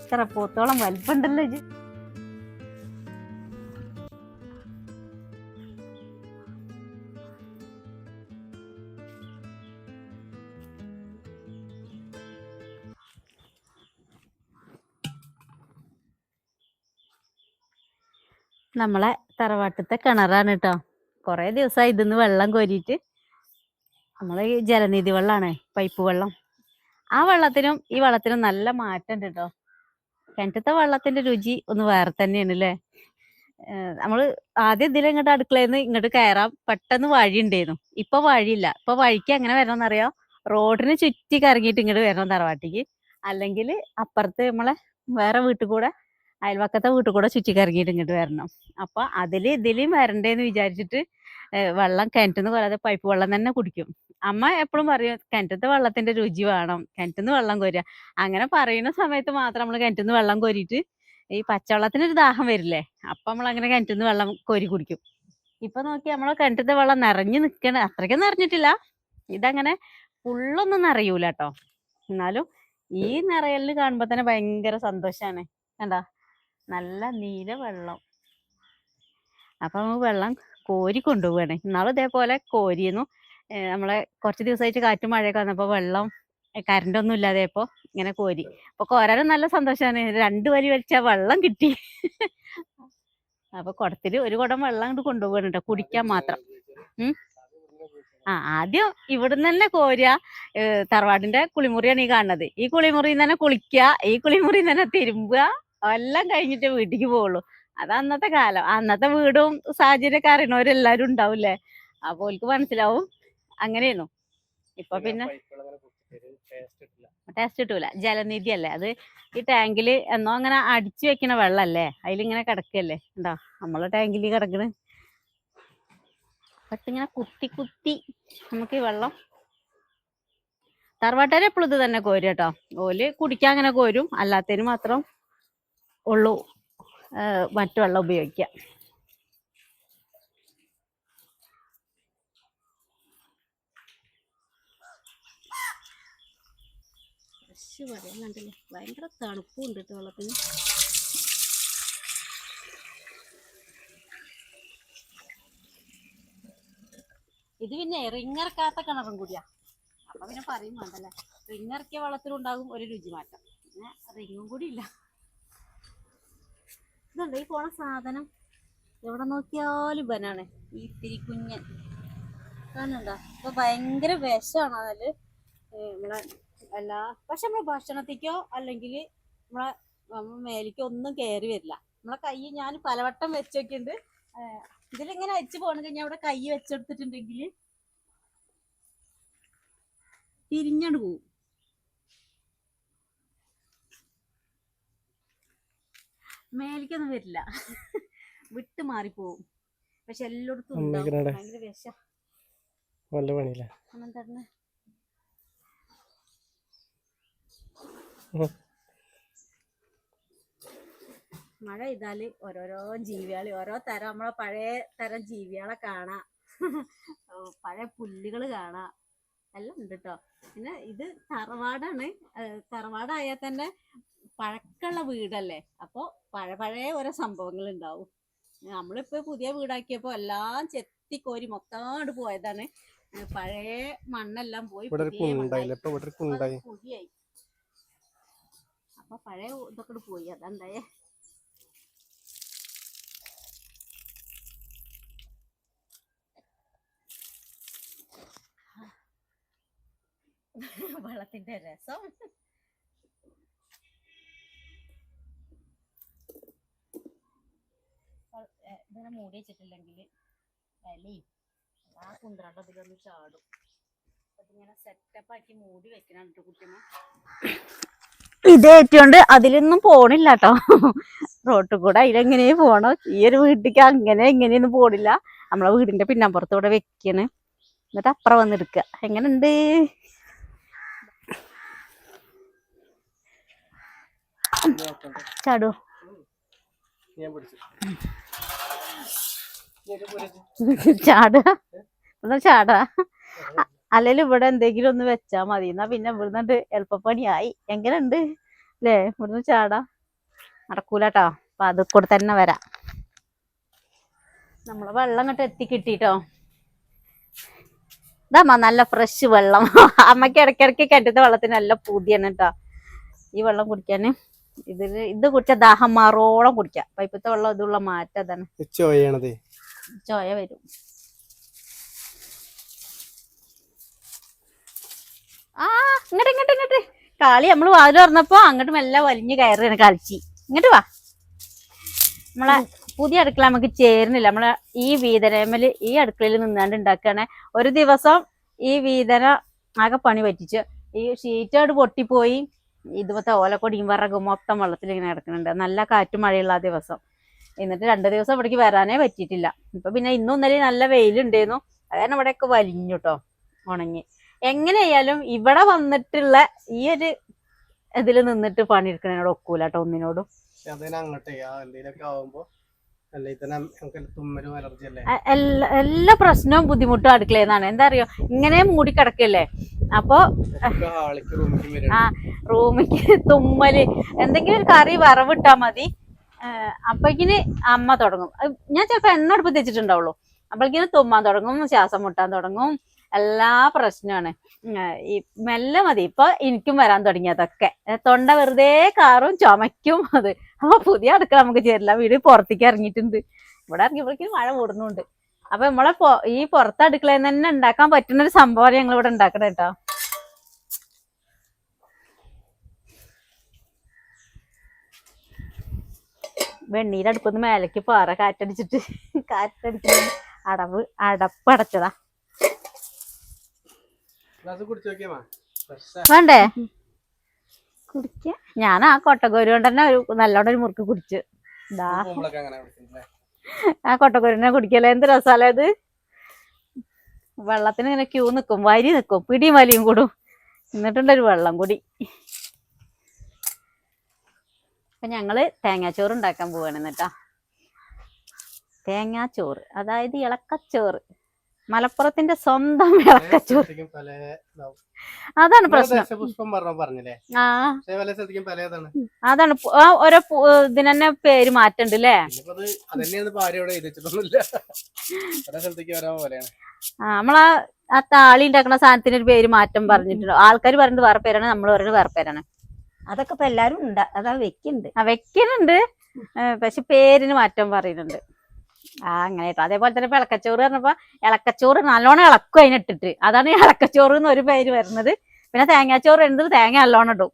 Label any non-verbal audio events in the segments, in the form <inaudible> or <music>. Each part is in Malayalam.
ഇത്ര പോത്തോളം വലിപ്പുണ്ടല്ലോ ഇത്. നമ്മളെ തറവാട്ടത്തെ കിണറാണ് കേട്ടോ കുറേ ദിവസമായി ഇതിന്ന് വെള്ളം കോരിയിട്ട്. നമ്മളെ ജലനിധി വെള്ളമാണ് പൈപ്പ് വെള്ളം. ആ വെള്ളത്തിനും ഈ വെള്ളത്തിനും നല്ല മാറ്റം ഉണ്ട് കേട്ടോ കിണറ്റത്തെ വെള്ളത്തിന്റെ രുചി ഒന്ന് വേറെ തന്നെയാണ് അല്ലേ നമ്മൾ ആദ്യം ഇതിൽ ഇങ്ങോട്ട് അടുക്കളയിൽ ഇങ്ങോട്ട് കയറാം. പെട്ടെന്ന് വഴി ഉണ്ടായിരുന്നു ഇപ്പൊ വഴിയില്ല. ഇപ്പൊ വഴിക്ക് എങ്ങനെ വരണമെന്നറിയോ റോഡിന് ചുറ്റി കറങ്ങിയിട്ട് ഇങ്ങോട്ട് വരണം തറവാട്ടിക്ക്. അല്ലെങ്കിൽ അപ്പുറത്ത് നമ്മളെ വേറെ വീട്ടിൽ കൂടെ അയൽവക്കത്തെ വീട്ടിൽ കൂടെ ചുറ്റി കറങ്ങിയിട്ട് ഇങ്ങോട്ട് വരണം. അപ്പൊ അതിൽ ഇതിലും വരണ്ടേന്ന് വിചാരിച്ചിട്ട് വെള്ളം നിന്ന് കൊല്ലാതെ പൈപ്പ് വെള്ളം തന്നെ കുടിക്കും. അമ്മ എപ്പോഴും പറയും കിണറ്റത്തെ വെള്ളത്തിന്റെ രുചി വേണം. കിണറ്റിന്ന് വെള്ളം കോരുക അങ്ങനെ പറയുന്ന സമയത്ത് മാത്രം നമ്മൾ കിണറ്റിന്ന് വെള്ളം കോരിയിട്ട് ഈ പച്ചവെള്ളത്തിന് ഒരു ദാഹം വരില്ലേ അപ്പൊ നമ്മൾ അങ്ങനെ കിണറ്റിന്ന് വെള്ളം കോരി കുടിക്കും. ഇപ്പൊ നോക്കി നമ്മളെ കിണറ്റത്തെ വെള്ളം നിറഞ്ഞു നിൽക്കണ അത്രയ്ക്ക് നിറഞ്ഞിട്ടില്ല. ഇതങ്ങനെ ഫുള്ളൊന്നും നിറയൂല കേട്ടോ എന്നാലും ഈ നിറയലിന് കാണുമ്പോ തന്നെ ഭയങ്കര സന്തോഷാണ്. കണ്ടാ? നല്ല നീല വെള്ളം. അപ്പൊ നമുക്ക് വെള്ളം കോരി കൊണ്ടുപോവാണ്. ഇന്നാളും ഇതേപോലെ കോരിയിരുന്നു നമ്മളെ കുറച്ച് ദിവസമായിട്ട് കാറ്റും മഴയൊക്കെ വന്നപ്പോ വെള്ളം കറണ്ട് ഒന്നും ഇല്ലാതെയപ്പോ ഇങ്ങനെ കോരി. അപ്പൊ കോരാനും നല്ല സന്തോഷമാണ് രണ്ട് വരി വലിച്ചാ വെള്ളം കിട്ടി. അപ്പൊ കുടത്തിൽ ഒരു കുടം വെള്ളം അങ്ങോട്ട് കൊണ്ടുപോകണുണ്ടോ കുടിക്കാൻ മാത്രം. ആ ആദ്യം ഇവിടുന്ന് തന്നെ കോരുക തറവാടിന്റെ കുളിമുറിയാണ് ഈ കാണുന്നത്. ഈ കുളിമുറിയിൽ തന്നെ കുളിക്കുക ഈ കുളിമുറിയിൽ തന്നെ തിരുമ്പുക. എല്ലാം കഴിഞ്ഞിട്ട് വീട്ടിക്ക് പോവുള്ളൂ. അത് അന്നത്തെ കാലം. അന്നത്തെ വീടും സാഹചര്യമൊക്കെ അറിയണവരെല്ലാരും ഉണ്ടാവില്ലേ? അപ്പൊ ഓൽക്ക് മനസ്സിലാവും. അങ്ങനെയായിരുന്നു. ഇപ്പൊ പിന്നെ ടേസ്റ്റ് കിട്ടൂല. ജലനിധി അല്ലേ അത് ഈ ടാങ്കിൽ എന്നോ അങ്ങനെ അടിച്ചു വെക്കണ വെള്ളല്ലേ? അതിലിങ്ങനെ കിടക്കല്ലേ? ഉണ്ടോ നമ്മളെ ടാങ്കിൽ കിടക്കണ്. പെട്ടിങ്ങനെ കുത്തി കുത്തി നമുക്ക് ഈ വെള്ളം തറവാട്ടുകാർ എപ്പോഴും ഇത് തന്നെ കോരും കേട്ടോ. ഓൽ കുടിക്കാൻ അങ്ങനെ കോരും. അല്ലാത്തതിന് മാത്രം ഉള്ളൂ. ഏഹ് മറ്റു വെള്ളം ഉപയോഗിക്കുക ഫ്രഷ് കണ്ടില്ലേ? ഭയങ്കര തണുപ്പും ഉണ്ട് കേട്ടോ വെള്ളത്തിന്. ഇത് പിന്നെ റിങ്ങിറക്കാത്ത കിണറും കൂടിയാ. അപ്പൊ പിന്നെ പറയും വേണ്ടല്ലേ? റിങ്ങിറക്കിയ വെള്ളത്തിലുണ്ടാകും ഒരു രുചി മാറ്റം പിന്നെ റിങ്ങും കൂടി ഇല്ല. ഇതുണ്ട് ഈ പോണ സാധനം? എവിടെ നോക്കിയാലും ബനാണ് ഈ ഇത്തിരി കുഞ്ഞൻ. കാണുന്നുണ്ടോ ഇപ്പൊ ഭയങ്കര വിഷമാണ് അതിൽ. നമ്മളെ എല്ലാ പക്ഷെ നമ്മളെ ഭക്ഷണത്തേക്കോ അല്ലെങ്കിൽ നമ്മളെ മേലിക്കോ മേലേക്കോ ഒന്നും കയറി വരില്ല. നമ്മളെ കൈ ഞാൻ പലവട്ടം വെച്ചൊക്കെയുണ്ട്. ഇതിലിങ്ങനെ വെച്ച് പോകണമെങ്കിൽ ഞാൻ അവിടെ കൈ വെച്ചെടുത്തിട്ടുണ്ടെങ്കിൽ തിരിഞ്ഞോണ്ട് പോവും. മേലേക്കൊന്നും വരില്ല. വിട്ട് മാറിപ്പോവും. പക്ഷെ എല്ലായിടത്തും ഭയങ്കര വിഷ. നല്ല പണിയില്ല? എന്താണ് മഴ ഇതാൽ ഓരോരോ ജീവികൾ ഓരോ തരം. നമ്മളെ പഴയ തരം ജീവികളെ കാണാ. പഴയ പുല്ലുകൾ കാണാ. എല്ലാം ഉണ്ട് കേട്ടോ പിന്നെ ഇത് തറവാടാണ്. തറവാടായാൽ തന്നെ പഴക്കമുള്ള വീടല്ലേ? അപ്പോൾ പഴ പഴയ ഓരോ സംഭവങ്ങൾ ഉണ്ടാവും നമ്മളിപ്പോ പുതിയ വീടാക്കിയപ്പോ എല്ലാം ചെത്തിക്കോരി മൊത്തമായിട്ട് പോയതാണ്. പഴയ മണ്ണെല്ലാം പോയി കുഴിയായി അപ്പൊ പഴയ ഇതൊക്കെ പോയി. അതെന്തായ <laughs> വെള്ളത്തിന്റെ രസം. ഏ, മൂടി വെച്ചിട്ടില്ലെങ്കിൽ ഇലയും ആ കുന്ത്രണ്ട് അതിലൊന്ന് ചാടും. അതിങ്ങനെ സെറ്റപ്പ് ആക്കി മൂടി വെക്കണം കേട്ടോ കുട്ടിമ്മ ഇത് ഏറ്റുകൊണ്ട് അതിലൊന്നും പോണില്ല കേട്ടോ റോട്ടിൽ കൂടെ അതിലെങ്ങനെ പോണോ? ഈ ഒരു വീട്ടിലേക്ക് അങ്ങനെ എങ്ങനെയൊന്നും പോണില്ല. നമ്മളെ വീടിന്റെ പിന്നപ്പുറത്തൂടെ വെക്കണ്. എന്നിട്ട് അപ്പുറം വന്നെടുക്കുക എങ്ങനുണ്ട് ചാടോ. ഞാൻ ചാടുക ഒന്ന് ചാടാ. അല്ലെങ്കിൽ ഇവിടെ എന്തെങ്കിലും ഒന്ന് വെച്ചാ മതി. എന്നാ പിന്നെ ഇവിടുന്ന് എളുപ്പപ്പണിയായി. എങ്ങനെയുണ്ട്? അല്ലേ ഇവിടുന്ന് ചാടാ. നടക്കൂലട്ടോ. അപ്പൊ അത് കൂടെ തന്നെ വരാ. നമ്മൾ വെള്ളം അങ്ങോട്ട് എത്തി കിട്ടിട്ടോ. ഇതമ്മ നല്ല ഫ്രഷ് വെള്ളം. അമ്മയ്ക്ക് ഇടയ്ക്കിടയ്ക്ക് കെട്ടത്തെ വെള്ളത്തിന് നല്ല പൂതിയാണ് കേട്ടോ ഈ വെള്ളം കുടിക്കാന്. ഇതിൽ ഇത് കുടിച്ച ദാഹം മാറോളം കുടിക്കാം. പൈപ്പത്തെ വെള്ളം ഇതുള്ള മാറ്റം അതാണ്. ചോയ വരും. ആ ഇങ്ങോട്ട് ഇങ്ങോട്ട് ഇങ്ങോട്ട്. കാളി നമ്മൾ വാതിൽ തുറന്നപ്പോ അങ്ങോട്ട് മെല്ലെ വലിഞ്ഞു കയറിയാണ് കളിച്ചി. ഇങ്ങോട്ട് വാ. നമ്മളെ പുതിയ അടുക്കള നമുക്ക് ചേരുന്നില്ല. നമ്മളെ ഈ വീതനമേൽ ഈ അടുക്കളയിൽ നിന്നാണ്ട് ഉണ്ടാക്കുകയാണെ ഒരു ദിവസം ഈ വീതന ആകെ പണി പറ്റിച്ചു. ഈ ഷീറ്റോട് പൊട്ടിപ്പോയി. ഇതുപോലത്തെ ഓലക്കൊടിയും വിറകും മൊത്തം വെള്ളത്തിൽ ഇങ്ങനെ കിടക്കുന്നുണ്ട് നല്ല കാറ്റും മഴയുള്ള ആ ദിവസം. എന്നിട്ട് രണ്ട് ദിവസം ഇവിടേക്ക് വരാനേ പറ്റിയിട്ടില്ല. ഇപ്പൊ പിന്നെ ഇന്നും ഇന്നലെ നല്ല വെയിലുണ്ടായിരുന്നു. അതാണ് ഇവിടെയൊക്കെ വലിഞ്ഞു കേട്ടോ ഉണങ്ങി. എങ്ങനെയായാലും ഇവിടെ വന്നിട്ടുള്ള ഈ ഒരു ഇതിൽ നിന്നിട്ട് പണിയെടുക്കണതിനോട് ഒക്കൂല കേട്ടോ ഒന്നിനോടും. എല്ലാ പ്രശ്നവും ബുദ്ധിമുട്ടും അടുക്കളയെന്നാണ് എന്താ അറിയോ ഇങ്ങനെ മൂടി കിടക്കല്ലേ? അപ്പൊ ആ റൂമിക്ക് തുമ്മൽ എന്തെങ്കിലും ഒരു കറി വറവിട്ടാ മതി. അപ്പോഴേക്കിന് അമ്മ തുടങ്ങും. ഞാൻ ചിലപ്പോ എണ്ണ അടുപ്പ് അപ്പോഴേക്കിന് തുമ്മാൻ തുടങ്ങും ശ്വാസം മുട്ടാൻ തുടങ്ങും. എല്ലാ പ്രശ്നമാണ്. ഈ മെല്ലെ മതി. ഇപ്പൊ എനിക്കും വരാൻ തുടങ്ങിയതൊക്കെ. തൊണ്ട വെറുതെ കാറും ചുമയ്ക്കും അത്. അപ്പൊ പുതിയ അടുക്കള നമുക്ക് ചേരില്ല. വീട് പുറത്തേക്ക് ഇറങ്ങിയിട്ടുണ്ട്. ഇവിടെ ഇറങ്ങിയപ്പോഴേക്കും മഴ കൂടുന്നുണ്ട്. അപ്പൊ നമ്മളെ ഈ പുറത്ത് അടുക്കളയിൽ തന്നെ ഉണ്ടാക്കാൻ പറ്റുന്ന ഒരു സംഭവമാണ് ഞങ്ങൾ ഇവിടെ ഉണ്ടാക്കണേ കേട്ടോ വെണ്ണീര് അടുപ്പന്ന് മേലേക്ക് പാറ കാറ്റടിച്ചിട്ട് കാറ്റടിച്ച് അടവ് അടപ്പടച്ചതാ. വേണ്ടേ? കുടിക്ക. ഞാൻ ആ കൊട്ടക്കോരി കൊണ്ട് തന്നെ ഒരു നല്ലോണം ഒരു മുറുക്ക് കുടിച്ചു. കുടിക്കുന്നില്ലേ ആ കൊട്ടക്കോരിനെ കുടിക്കല എന്ത് രസാലേ ഇത് വെള്ളത്തിന് ഇങ്ങനെ ക്യൂ നിക്കും വരി നിക്കും പിടിയും വലിയും കൂടും. എന്നിട്ടുണ്ടൊരു വെള്ളം കൂടി. അപ്പൊ ഞങ്ങൾ തേങ്ങാച്ചോറ് ഉണ്ടാക്കാൻ പോവാണ് എന്നിട്ടാ തേങ്ങാച്ചോറ് അതായത് ഇളക്കച്ചോറ്. മലപ്പുറത്തിന്റെ സ്വന്തം ഇളക്കച്ചോറ്. അതാണ് പ്രശ്നം. അതാണ് ആ ഓരോ ഇതിനെ പേര് മാറ്റണ്ട് അല്ലേ നമ്മളാ ആ താളി ഉണ്ടാക്കുന്ന സാധനത്തിന് ഒരു പേര് മാറ്റം പറഞ്ഞിട്ടുണ്ട്. ആൾക്കാർ പറയുന്നത് വേറെ പേരാണ് നമ്മൾ പറയുന്നത് വേറെ പേരാണ്. അതൊക്കെ ഇപ്പൊ എല്ലാരും ഉണ്ട്. അതാ വെക്കുന്നുണ്ട് ആ വെക്കുന്നുണ്ട് പക്ഷെ പേരിന് മാറ്റം പറയുന്നുണ്ട്. ആ അങ്ങനെ അതേപോലെ തന്നെ ഇപ്പൊ ഇളക്കച്ചോറ് പറഞ്ഞപ്പോ ഇളക്കച്ചോറ് നല്ലോണം ഇളക്കും അതിനിട്ടിട്ട് അതാണ് ഇളക്കച്ചോറ് എന്ന് ഒരു പേര് വരുന്നത്. പിന്നെ തേങ്ങാച്ചോറ് എന്ത് തേങ്ങ നല്ലോണം ഇടും.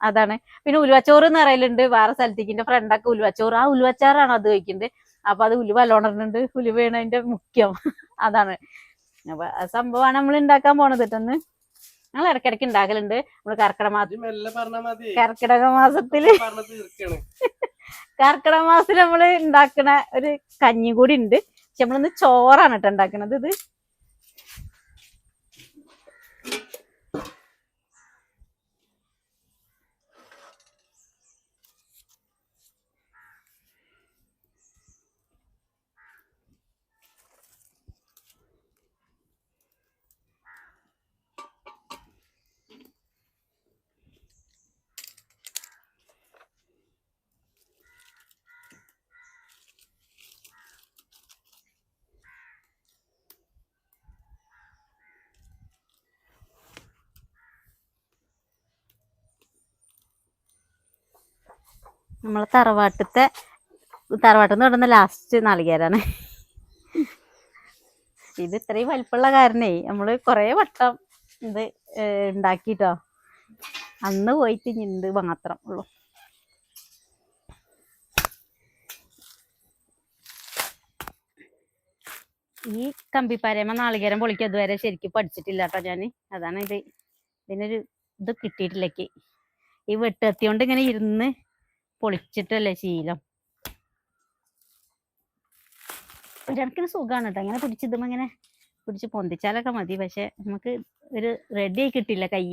അതാണ്. പിന്നെ ഉലുവച്ചോറ് എന്ന് പറയലുണ്ട്. വേറെ സ്ഥലത്തേക്ക് എന്റെ ഫ്രണ്ടൊക്കെ ഉലുവച്ചോറ്. ആ ഉലുവച്ചാറാണ് അത് വയ്ക്കുന്നത് അപ്പൊ അത് ഉലുവ നല്ലോണം ഉലുവയാണ് അതിന്റെ മുഖ്യം. അതാണ്. അപ്പൊ സംഭവമാണ് നമ്മൾ ഉണ്ടാക്കാൻ പോണത് കേട്ടൊന്ന് ഞങ്ങൾ ഇടക്കിടക്ക് ഉണ്ടാകലുണ്ട്. നമ്മൾ കർക്കിടക മാസം കർക്കിടക മാസത്തിൽ കർക്കിടക മാസത്തിൽ നമ്മൾ ഉണ്ടാക്കണ ഒരു കഞ്ഞി കൂടി ഉണ്ട്. പക്ഷെ നമ്മളിന്ന് ചോറാണ് കേട്ടോ ഉണ്ടാക്കണത്. ഇത് നമ്മളെ തറവാട്ടത്തെ തറവാട്ടിൽ നിന്ന് ലാസ്റ്റ് നാളികേരാണ്. ഇത് ഇത്രയും വലിപ്പമുള്ള കാരണേ നമ്മൾ കുറേ വട്ടം ഇത് ഉണ്ടാക്കിട്ടോ അന്ന് പോയിട്ട് ഇത് മാത്രം ഉള്ളു. ഈ കമ്പിപ്പാരയമ്മ നാളികേരം പൊളിക്കുക ഇതുവരെ ശരിക്കും പഠിച്ചിട്ടില്ല കേട്ടോ ഞാൻ അതാണ് ഇത്. ഇതിനൊരു ഇത് കിട്ടിയിട്ടില്ലേക്ക്. ഈ വെട്ടുകത്തി കൊണ്ട് ഇങ്ങനെ ഇരുന്ന് പൊളിച്ചിട്ടല്ലേ ശീലം. ഒരിടക്കിന് സുഖമാണ് കേട്ടോ ഇങ്ങനെ പിടിച്ചിതുമ്പോ ഇങ്ങനെ പിടിച്ച് പൊന്തിച്ചാലൊക്കെ മതി. പക്ഷെ നമുക്ക് ഒരു റെഡി ആയി കിട്ടില്ല കൈ.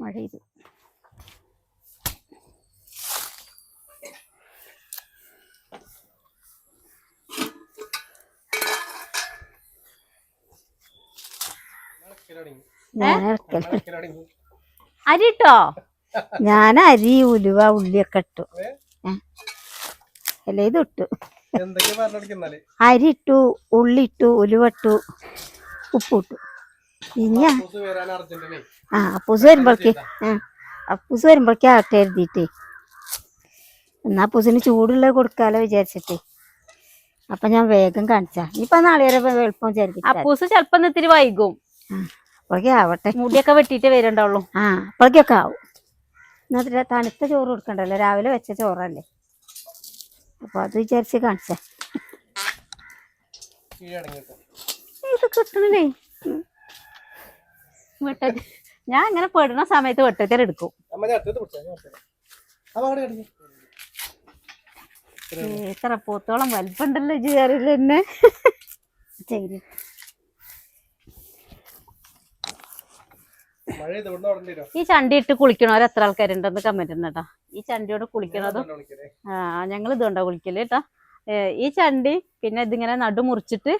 മഴ ഇത് ഇറക്കൽ തുടങ്ങി ഞാൻ ഇറക്കൽ ഞങ്ങൾ ഇറക്കൽ തുടങ്ങി അരി ഇട്ടോ ഞാൻ അരി ഉലുവ ഉള്ളിയൊക്കെ ഇട്ടു. അല്ലെ ഇത് ഇട്ടു. അരി ഇട്ടു ഉള്ളി ഇട്ടു ഉലുവ ഇട്ടു ഉപ്പിട്ടു അർജന്റീനേ ആ അപ്പൂസ് വരുമ്പോഴേക്ക് ആ അപ്പൂസ് വരുമ്പോഴേക്ക് ആട്ടെ എഴുതിയിട്ടേ. എന്നാ അപ്പൂസിന് ചൂടുള്ളത് കൊടുക്കാലോ വിചാരിച്ചിട്ടേ. അപ്പൊ ഞാൻ വേഗം കാണിച്ചാ. ഇപ്പൊ നാളെ വരെ എളുപ്പം വിചാരിക്കും അപ്പൂസ് ചെലപ്പോ ഇത്തിരി വൈകും. അപ്പോഴേക്കും ആവട്ടെ. മുടിയൊക്കെ വെട്ടിയിട്ട് വരണ്ടാവുള്ളൂ ആ അപ്പോഴേക്കൊക്കെ ആവും. എന്നിട്ട് തണുത്ത ചോറ് കൊടുക്കണ്ടല്ലോ. രാവിലെ വെച്ച ചോറല്ലേ. അപ്പൊ അത് വിചാരിച്ച് കാണിച്ചേ. ഇത് വെട്ട ഞാൻ അങ്ങനെ പെടുന്ന സമയത്ത് വെട്ടത്തിൽ എടുക്കും. ഇത്ര പൂത്തോളം വലിപ്പുണ്ടല്ലോ ചേറിൽ തന്നെ ചെയ്ത് മഴ ഇത് ഇവിടുന്ന് അവിടെ വരും ഈ ചണ്ടി ഇട്ട് കുളിക്കണവർ എത്ര ആൾക്കാരുണ്ടെന്ന് കമന്റ് ഉണ്ടോ ഈ ചണ്ടിയോട് കുളിക്കണതും? ആ ഞങ്ങൾ ഇതുണ്ടോ കുളിക്കൽ കേട്ടോ ഈ ചണ്ടി പിന്നെ ഇതിങ്ങനെ നടു മുറിച്ചിട്ട്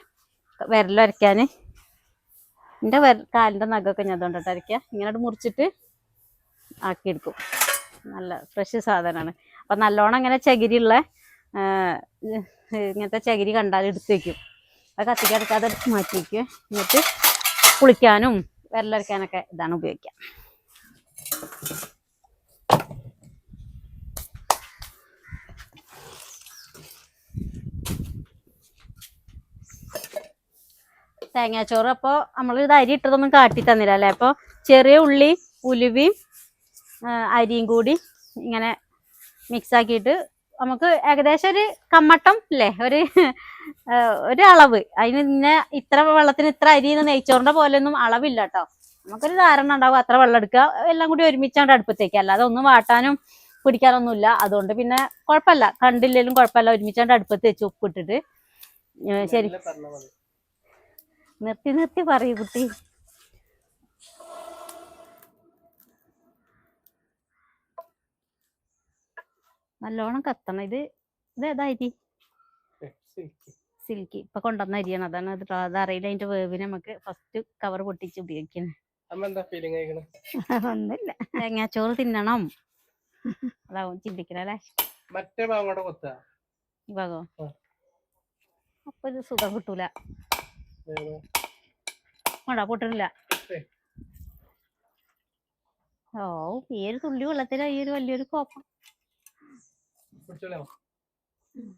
വിരലരയ്ക്കാന് എന്റെ വര കാലിന്റെ നഖമൊക്കെ ഞാൻ അതുകൊണ്ടിട്ട് അരയ്ക്കുക ഇങ്ങനെ മുറിച്ചിട്ട് ആക്കിയെടുക്കും. നല്ല ഫ്രഷ് സാധനമാണ് അപ്പം നല്ലോണം ഇങ്ങനെ ചകിരിയുള്ള ഉള്ള ഇങ്ങനത്തെ ചകിരി കണ്ടാൽ എടുത്ത് വെക്കും. അത് കത്തിക്കടക്കാതെ മാറ്റി വയ്ക്കുക എന്നിട്ട് കുളിക്കാനും വിരലരയ്ക്കാനൊക്കെ ഇതാണ് ഉപയോഗിക്കുക. തേങ്ങാച്ചോറ് അപ്പോൾ നമ്മൾ ഇത് അരി ഇട്ടതൊന്നും കാട്ടി തന്നില്ല അല്ലേ? അപ്പോൾ ചെറിയ ഉള്ളി ഉലുവയും അരിയും കൂടി ഇങ്ങനെ മിക്സ് ആക്കിയിട്ട് നമുക്ക് ഏകദേശം ഒരു കമ്മട്ടം അല്ലേ ഒരു ഒരു അളവ്. അതിന് ഇന്ന ഇത്ര വെള്ളത്തിന് ഇത്ര അരി എന്ന് പോലെ ഒന്നും അളവില്ല കേട്ടോ നമുക്കൊരു ധാരണ ഉണ്ടാവും അത്ര വെള്ളം എടുക്കുക. എല്ലാം കൂടി ഒരുമിച്ചാണ്ട് അടുപ്പത്തേക്ക്. അല്ലാതെ ഒന്നും വാട്ടാനും പിടിക്കാനൊന്നുമില്ല അതുകൊണ്ട് പിന്നെ കുഴപ്പമില്ല. കണ്ടില്ലേലും കുഴപ്പമില്ല. ഒരുമിച്ചാണ്ട് അടുപ്പത്ത് വെച്ച് ഉപ്പിട്ടിട്ട്. ശരി. നിർത്തി നിർത്തി പറയൂ കുട്ടി. നല്ലോണം കത്തണം. ഇത് ഇത് ഏതാ അരി? സിൽക്ക്. ഇപ്പൊ കൊണ്ടുവന്ന അരിയാണ്. അതാണ് അത്. അതറിയില്ല അതിന്റെ വേവിന് നമുക്ക് ഫസ്റ്റ് കവർ പൊട്ടിച്ച് ഉപയോഗിക്കണം. <laughs> ഒന്നുമില്ല. തേങ്ങാച്ചോറ് തിന്നണം. അതാവും ചിന്തിക്കണല്ലേ മറ്റേ ഭാഗം കൂടെ കൊത്ത ഭാഗോ. അപ്പൊ ഇത് സുഖം കിട്ടൂല? വേണ്ടാ പൊട്ടണില്ല. ഓ ഈ ഒരു തുള്ളി വെള്ളത്തിലാ ഈ ഒരു വലിയൊരു കോപ്പം.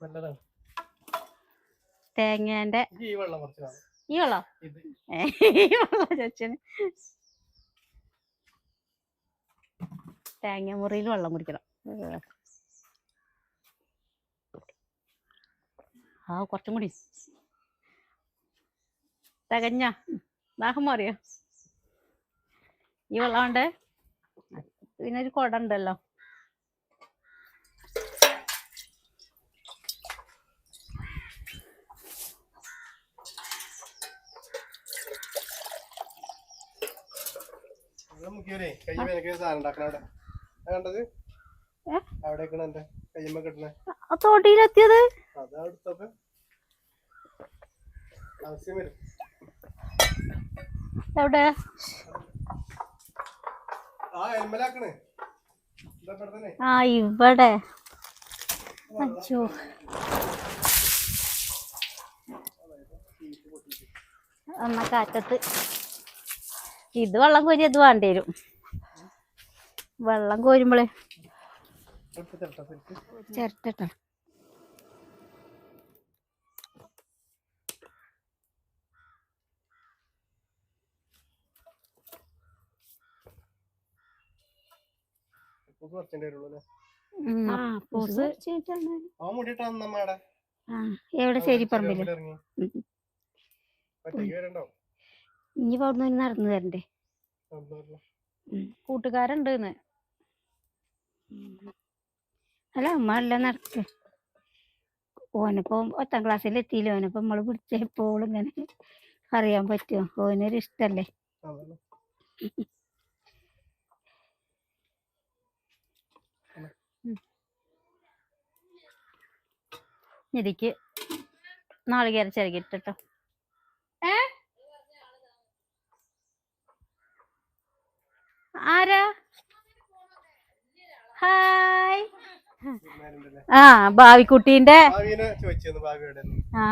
നല്ലതാണ്. തേങ്ങേന്റെ ഈ വെള്ളം ഈ വെള്ളം? ചേച്ചന്. തേങ്ങ മുറിയിൽ വെള്ളം കുടിക്കണം. ആ കുറച്ചും കൂടി. തികഞ്ഞ. ദാഹം മാറിയോ? ഈ വെള്ളം ഉണ്ട് പിന്നെ ഒരു കുട ഉണ്ടല്ലോ. നമുക്കൊരേ കൈ വേനക്ക് സാധനം ഉണ്ടാക്കണ അവിടെ. അത് കണ്ടത്? ഏ? അവിടെ എന്റെ കയ്യമ്മ കിട്ടണേ. ആ തോട്ടിയിലെത്തിയത്? അത് അടുത്തപ്പോ ആവശ്യം വരും. എവിടെ? ആ ഇവിടെ തന്നെ ആ ഇവിടെ. അച്ഛോ എന്നാ കാറ്റത്ത്. ഇത് വെള്ളം കോരി അത് വേണ്ടി വരും. വെള്ളം കോരുമ്പോളേ. ചിരട്ട എവിടെ ശരി പറമ്പിൽ? ഇനി അവിടുന്ന് തന്നെ നടന്നു തരണ്ടേ കൂട്ടുകാരുണ്ട് അല്ല അമ്മ അല്ല നടക്ക്. ഓനിപ്പോ പത്താം ക്ലാസ്സിൽ എത്തിയില്ല ഓനിപ്പോ നമ്മൾ പിടിച്ചപ്പോൾ ഇങ്ങനെ അറിയാൻ പറ്റുമോ ഓനൊരു ഇഷ്ടല്ലേ? നിധിക്ക് നാളികേര ചിരകിട്ടോ ആരാ? ഹായ്. ആ ഭാവിക്കുട്ടീന്റെ ഭാവിയുടെ ആ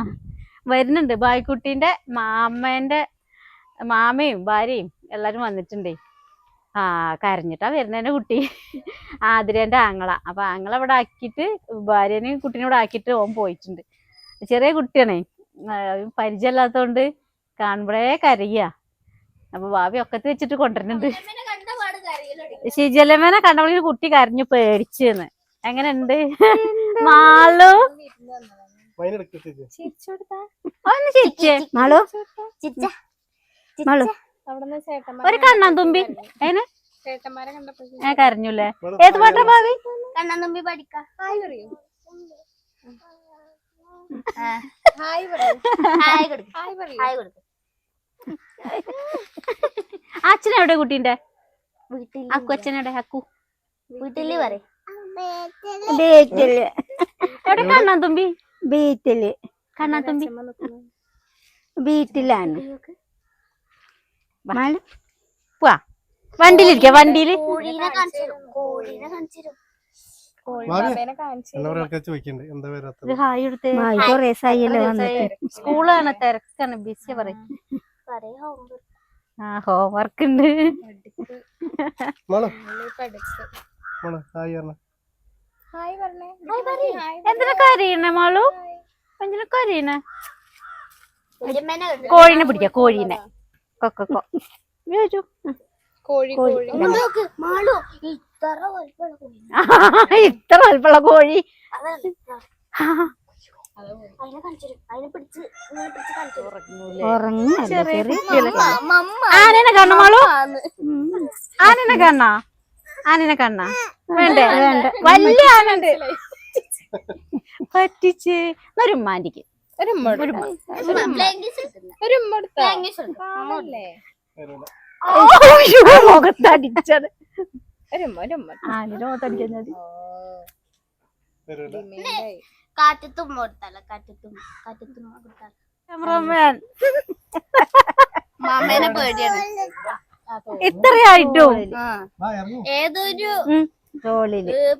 വരുന്നുണ്ട്. ഭാവിക്കുട്ടീന്റെ മാമേന്റെ മാമയും ഭാര്യയും എല്ലാരും വന്നിട്ടുണ്ടേ. ആ കരഞ്ഞിട്ടാ വരുന്നതിന്റെ കുട്ടി. ആതിരേന്റെ ആങ്ങള. അപ്പൊ ആങ്ങള ഇവിടെ ആക്കിയിട്ട് ഭാര്യനെയും കുട്ടീനെ ഇവിടെ ആക്കിയിട്ട് ഓൻ പോയിട്ടുണ്ട്. ചെറിയ കുട്ടിയാണേ. പരിചയമല്ലാത്തോണ്ട് പരിചയമില്ലാത്തോണ്ട് കാണുമ്പോഴേ കരയ. അപ്പൊ ഭാവി ഒക്കത്ത് വെച്ചിട്ട് കൊണ്ടുവരുന്നുണ്ട്. ശിജലമേനെ കണ്ടപ്പോൾ കുട്ടി കരഞ്ഞു പേടിച്ചെന്ന്. എങ്ങനെയുണ്ട്? മാളു? വൈനെടുക്കത്തേക്ക് ഒന്ന് ചിരിച്ചേ. മാളു? ഒരു കണ്ണാൻ തുമ്പി. അതിന് ചേട്ടന്മാരെ കണ്ടപ്പോ ഞാൻ കരഞ്ഞൂലേ ഏത് പാട്ടാ ഭാവി കണ്ണാൻ തുമ്പി പഠിക്കാം. അച്ഛനെവിടെ കുട്ടീന്റെ? വീട്ടിൽ അക്കു. വീട്ടിൽ പറയും ബീറ്റിൽ. എവിടെ? കണ്ണാൻ തുമ്പി ബീറ്റിൽ കണ്ണാൻ തുമ്പി ബീറ്റിലാണ്. പോവാ വണ്ടിയിലിരിക്ക വണ്ടിയിൽ. സ്കൂളാണ് തിരക്കാണ്. ബിസി പറയാ. ആ ഹോംവർക്ക് ഉണ്ട്. മോളോ. പഠിച്ചു മോളോ ഹായ് പറഞ്ഞ. ഹായ് പറഞ്ഞേ. ഹായ് പറയൂ. എന്തിനാ കരയണേ മാളു? എന്തിനാ കരയണേ. കോഴീനെ പിടിക്ക കോഴിനെ. കൊക്കോ ചോദിച്ചു? ഇത്ര വലുപ്പുള്ള കോഴി. അതിനെ കാണിച്ചു തരും അതിനെ പിടിച്ച് ഇങ്ങനെ പിടിച്ച് മമ്മ. ആനനെ കണ്ണ ആനനെ കണ്ണാ? ആനനെ കണ്ണാ? വേണ്ടേ വേണ്ട. വലിയ ആനണ്ട് പറ്റിച്ച്. ഒരു ഉമ്മാന്റിക്ക്. ഒരു? മുഖത്തടിച്ചത്. മുഖത്തടിക്കുന്നത് ഡിമേലായി. കാറ്റത്തുമ്മ കൊടുത്താലോ കാറ്റത്തുമ്മ കാറ്റത്തുമ്മ കൊടുത്താലോ. ക്യാമറമാൻ. മാമേനെ പേടിയാണ്. ഇത്രയായിട്ടും. ഏതൊരു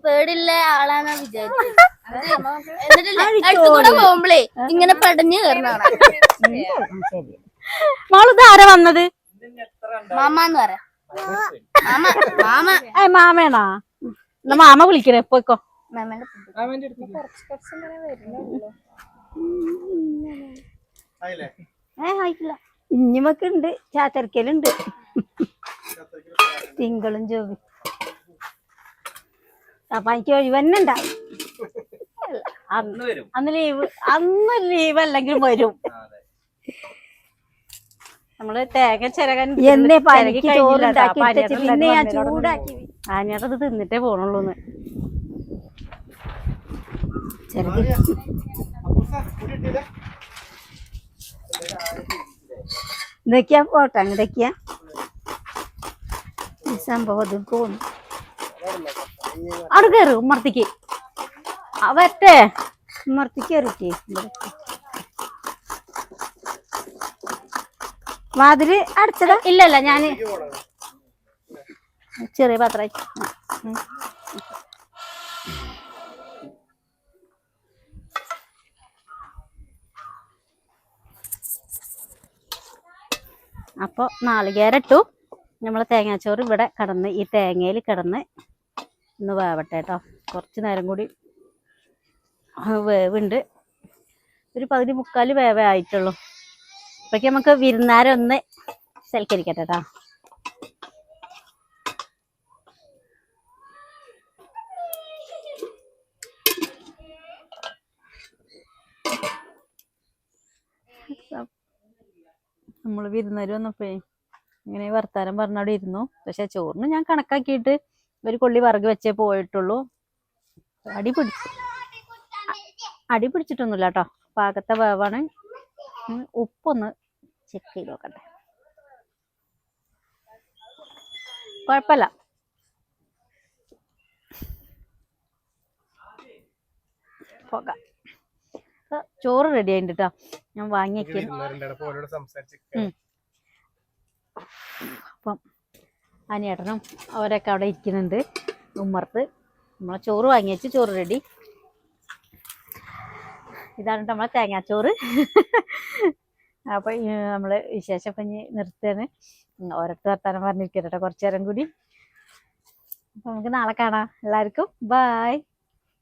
പേടില്ല ആളാണ് വിചാരിച്ചത്? എന്നിട്ടില്ലേ അടുത്തുകൂടെ പോകുമ്പളേ ഇങ്ങനെ പടഞ്ഞു കയറണ മോളിത് ആരാ വന്നത്? മാമ എന്ന് പറയാ മാമ മാമ. ഏ മാമേണാ? എന്നാ മാമ വിളിക്കണേ ഇപ്പൊ മാമേന്റെ കുറച്ച് കുറച്ച് ഇങ്ങനെ വരുന്നുള്ളൂ. ആയില്ലേ? ഏ ആയിട്ടില്ല. ഇഞ്ഞിമക്കുണ്ട് ചാത്തരക്കലുണ്ട്. തിങ്കളും ജോബി അപ്പൊ എനിക്ക് ഒഴിവന്നുണ്ട അന്ന് അന്ന് ലീവ് അന്ന് ലീവ് അല്ലെങ്കിലും വരും. നമ്മൾ തേങ്ങ ചിരകൻ എന്നെ പരകി ചോറ് പിന്നെ ഞാൻ ചൂടാക്കി ആഞ്ഞേട്ടത് തിന്നിട്ടേ പോണുള്ളൂന്ന്. ചെറുത്? ഇതൊക്കെയാ പോട്ടെ ഇതൊക്കെയാ സംഭവം അത് പോകുന്നു അവിടെ കയറി ഉമ്മർത്തിക്ക് വരട്ടെ. ഉമ്മർത്തിക്ക് കയറിട്ടേ വാതിൽ അടച്ചതാ? ഇല്ല ഇല്ല ഞാൻ ചെറിയ പാത്രം അപ്പോൾ നാളികേരട്ടു. നമ്മൾ തേങ്ങാച്ചോറ് ഇവിടെ കിടന്ന് ഈ തേങ്ങയിൽ കിടന്ന് ഒന്ന് വേവട്ടെ കേട്ടോ. കുറച്ച് നേരം കൂടി വേവുണ്ട്. ഒരു പകുതി മുക്കാൽ വേവേ ആയിട്ടുള്ളൂ. അപ്പോഴേക്കും നമുക്ക് വിരുന്നാരൊന്ന് സൽക്കരിക്കട്ടെ കേട്ടോ നമ്മൾ വിരുന്നേരം വന്നപ്പോഴേ ഇങ്ങനെ വർത്താനം പറഞ്ഞവിടെ ഇരുന്നു. പക്ഷെ ചോറിന് ഞാൻ കണക്കാക്കിയിട്ട് ഒരു കൊള്ളി വറക് വെച്ചേ പോയിട്ടുള്ളൂ. അടി പിടിച്ചു അടി പിടിച്ചിട്ടൊന്നുമില്ല കേട്ടോ പാകത്തെ വേവാണ്. ഉപ്പൊന്ന് ചെക്ക് ചെയ്ത് നോക്കട്ടെ. കുഴപ്പമില്ല. പോകാം. ചോറ് റെഡി ആയിട്ടുണ്ട് ഞാൻ വാങ്ങിക്കും. അപ്പൊ അനിയേട്ടനും അവരൊക്കെ അവിടെ ഇരിക്കുന്നുണ്ട്. ഉമ്മർത്ത് നമ്മളെ ചോറ് വാങ്ങി വെച്ച് ചോറ് റെഡി. ഇതാണ് നമ്മളെ തേങ്ങാച്ചോറ്. അപ്പൊ നമ്മൾ നമ്മൾ വിശേഷം പഞ്ഞ് നിർത്തുകയാണ്. ഓരോരുത്തർ വർത്താനം പറഞ്ഞിരിക്കട്ടെ കുറച്ചു നേരം കൂടി. അപ്പൊ നമുക്ക് നാളെ കാണാം. എല്ലാവർക്കും. ബായ്